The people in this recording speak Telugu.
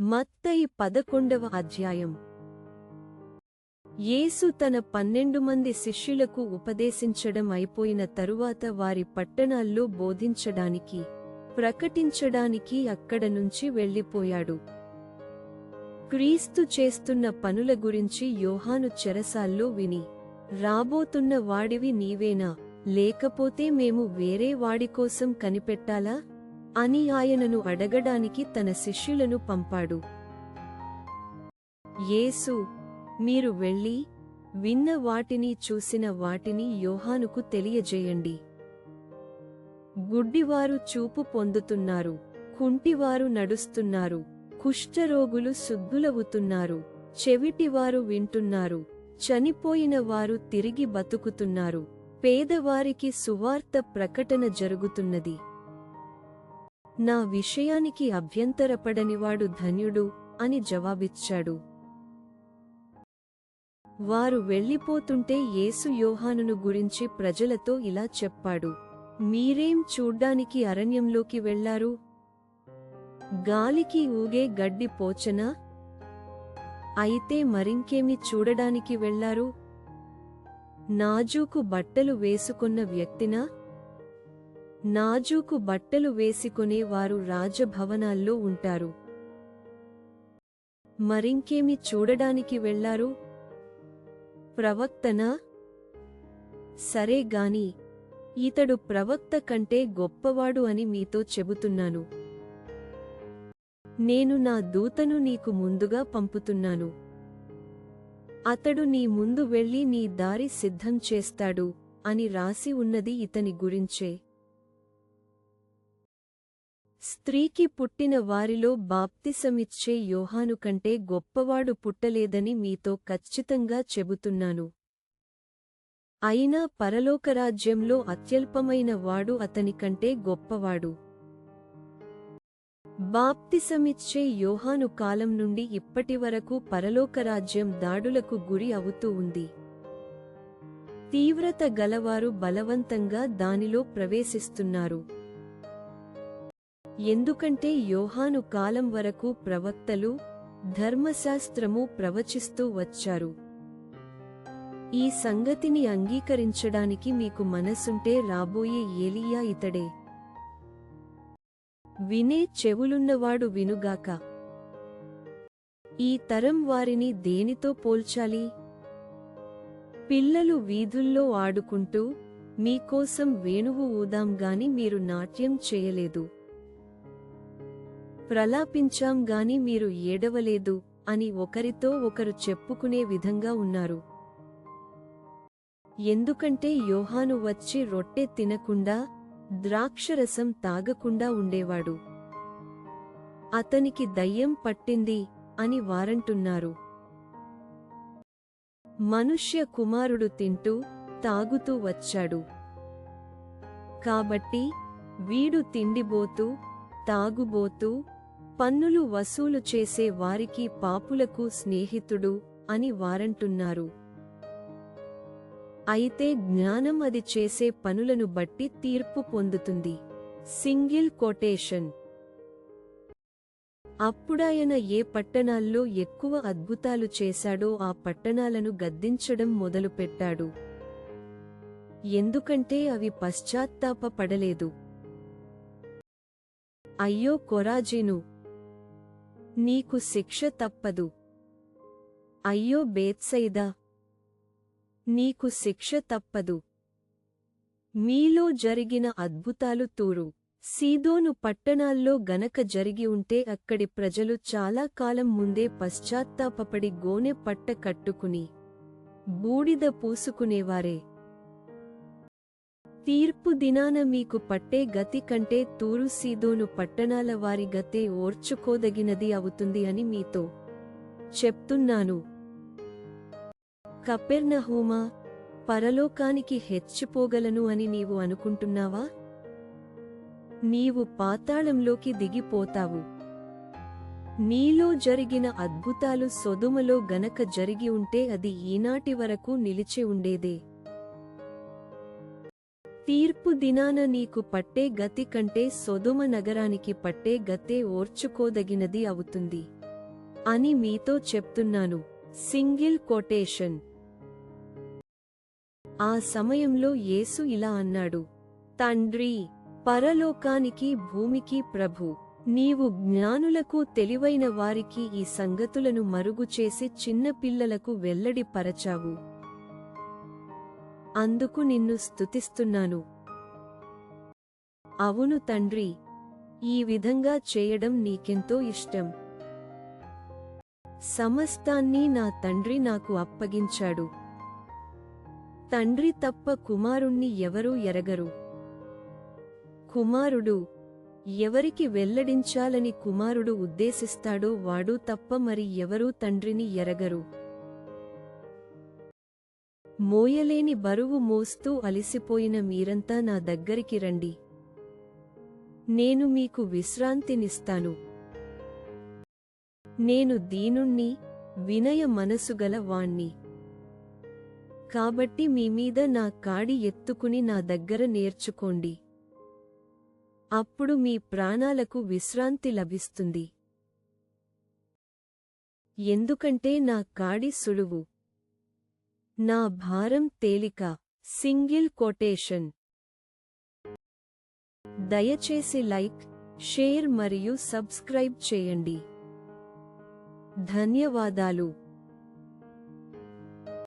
మత్తయి పదకొండవ అధ్యాయం. యేసు తన పన్నెండు మంది శిష్యులకు ఉపదేశించడం అయిపోయిన తరువాత వారి పట్టణాల్లో బోధించడానికి ప్రకటించడానికి అక్కడ నుంచి వెళ్ళిపోయాడు. క్రీస్తు చేస్తున్న పనుల గురించి యోహాను చెరసాల్లో విని రాబోతున్న వాడివి నీవేనా? లేకపోతే మేము వేరే వాడి కోసం కనిపెట్టాలా? అని ఆయనను అడగడానికి తన శిష్యులను పంపాడు. యేసు మీరు వెళ్ళి విన్న వాటిని చూసిన వాటిని యోహానుకు తెలియజేయండి. గుడ్డివారు చూపు పొందుతున్నారు కుంటివారు నడుస్తున్నారు కుష్ఠరోగులు శుద్ధులవుతున్నారు చెవిటివారు వింటున్నారు చనిపోయిన వారు తిరిగి బతుకుతున్నారు పేదవారికి సువార్త ప్రకటన జరుగుతున్నది. నా విషయానికి అభ్యంతరపడనివాడు ధన్యుడు అని జవాబిచ్చాడు. వారు వెళ్ళిపోతుంటే యేసు యోహానును గురించి ప్రజలతో ఇలా చెప్పాడు. మీరేం చూడ్డానికి అరణ్యంలోకి వెళ్ళారు? గాలికి ఊగే గడ్డి పోచనా? అయితే మరింకేమి చూడడానికి వెళ్ళారు? నాజూకు బట్టలు వేసుకున్న వ్యక్తినా? నాజూకు బట్టలు వేసుకునే వారు రాజభవనాల్లో ఉంటారు. మరింకేమి చూడడానికి వెళ్ళారు? ప్రవక్తనా? సరే గాని ఇతడు ప్రవక్త కంటే గొప్పవాడు అని మీతో చెబుతున్నాను. నేను నా దూతను నీకు ముందుగా పంపుతున్నాను. అతడు నీ ముందు వెళ్ళి నీ దారి సిద్ధం చేస్తాడు అని రాసి ఉన్నది ఇతని గురించే. స్త్రీకి పుట్టిన వారిలో బాప్తిసమిచ్చే యోహాను కంటే గొప్పవాడు పుట్టలేదని మీతో ఖచ్చితంగా చెబుతున్నాను. అయినా పరలోకరాజ్యంలో అత్యల్పమైన వాడు అతని కంటే గొప్పవాడు. బాప్తిసమిచ్చే యోహాను కాలం నుండి ఇప్పటివరకు పరలోకరాజ్యం దాడులకు గురి అవుతూ ఉంది. తీవ్రత గలవారు బలవంతంగా దానిలో ప్రవేశిస్తున్నారు. ఎందుకంటే యోహాను కాలం వరకు ప్రవక్తలు ధర్మశాస్త్రము ప్రవచిస్తూ వచ్చారు. ఈ సంగతిని అంగీకరించడానికి మీకు మనసుంటే రాబోయే ఏలియా ఇతడే. వినే చెవులున్నవాడు వినుగాక. ఈ తరం వారిని దేనితో పోల్చాలి? పిల్లలు వీధుల్లో ఆడుకుంటూ మీకోసం వేణువు ఊదాం గాని మీరు నాట్యం చేయలేదు. ప్రలాపించాం గాని మీరు ఏడవలేదు అని ఒకరితో ఒకరు చెప్పుకునే విధంగా ఉన్నారు. ఎందుకంటే యోహాను వచ్చి రొట్టె తినకుండా ద్రాక్షరసం తాగకుండా ఉండేవాడు. అతనికి దయ్యం పట్టింది అని వారంటున్నారు. మనుష్య కుమారుడు తింటూ తాగుతూ వచ్చాడు. కాబట్టి వీడు తిండిబోతూ తాగుబోతూ పన్నులు వసూలు చేసే వారికి పాపులకు స్నేహితుడు అని వారంటున్నారు. అయితే జ్ఞానం అది చేసే పనులను బట్టి తీర్పు పొందుతుంది. Single quotation. అప్పుడాయన ఏ పట్టణాల్లో ఎక్కువ అద్భుతాలు చేశాడో ఆ పట్టణాలను గద్దించడం మొదలుపెట్టాడు. ఎందుకంటే అవి పశ్చాత్తాపపడలేదు అయ్యో కొరాజీను నీకు శిక్ష తప్పదు. అయ్యో బేత్సైదా! నీకు శిక్ష తప్పదు. మీలో జరిగిన అద్భుతాలు తూరు సీదోను పట్టణాల్లో గనక జరిగి ఉంటే అక్కడి ప్రజలు చాలా కాలం ముందే పశ్చాత్తాపపడి గోనె పట్ట కట్టుకుని బూడిద పూసుకునేవారే. తీర్పు దినాన మీకు పట్టే గతి కంటే తూరు సీదోను పట్టణాల వారి గతే ఓర్చుకోదగినది అవుతుంది అని మీతో చెప్తున్నాను. కపెర్నహూమా పరలోకానికి హెచ్చిపోగలను అని నీవు అనుకుంటున్నావా? నీవు పాతాళంలోకి దిగిపోతావు. నీలో జరిగిన అద్భుతాలు సొదుమలో గనక జరిగి ఉంటే అది ఈనాటి వరకు నిలిచి ఉండేదే. తీర్పు దినాన నీకు పట్టే గతి కంటే సొదుమ నగరానికి పట్టే గతే ఓర్చుకోదగినది అవుతుంది. అని మీతో చెప్తున్నాను. Single quotation. ఆ సమయంలో యేసు ఇలా అన్నాడు. తండ్రి పరలోకానికి భూమికి ప్రభు నీవు జ్ఞానులకు తెలివైన వారికి ఈ సంగతులను మరుగుచేసి చిన్నపిల్లలకు వెల్లడిపరచావు వెల్లడి పరచావు. అందుకు నిన్ను స్తుతిస్తున్నాను. అవును తండ్రి ఈ విధంగా చేయడం నీకెంతో ఇష్టం. సమస్తాన్ని నా తండ్రి నాకు అప్పగించాడు. తండ్రి తప్ప కుమారుణ్ణి ఎవరూ ఎరగరు. కుమారుడు ఎవరికి వెల్లడించాలని కుమారుడు ఉద్దేశిస్తాడో వాడు తప్ప మరి ఎవరూ తండ్రిని ఎరగరు. మోయలేని బరువు మోస్తూ అలిసిపోయిన మీరంతా నా దగ్గరికి రండి. నేను మీకు విశ్రాంతినిస్తాను. నేను దీనుణ్ణి వినయ మనసుగల వాణ్ణి. కాబట్టి మీ మీద నా కాడి ఎత్తుకుని నా దగ్గర నేర్చుకోండి. అప్పుడు మీ ప్రాణాలకు విశ్రాంతి లభిస్తుంది. ఎందుకంటే నా కాడి సులువు. నా భారం తేలిక సింగిల్ కొటేషన్. దయచేసి లైక్ షేర్ మరియు సబ్స్క్రైబ్ చేయండి. ధన్యవాదాలు.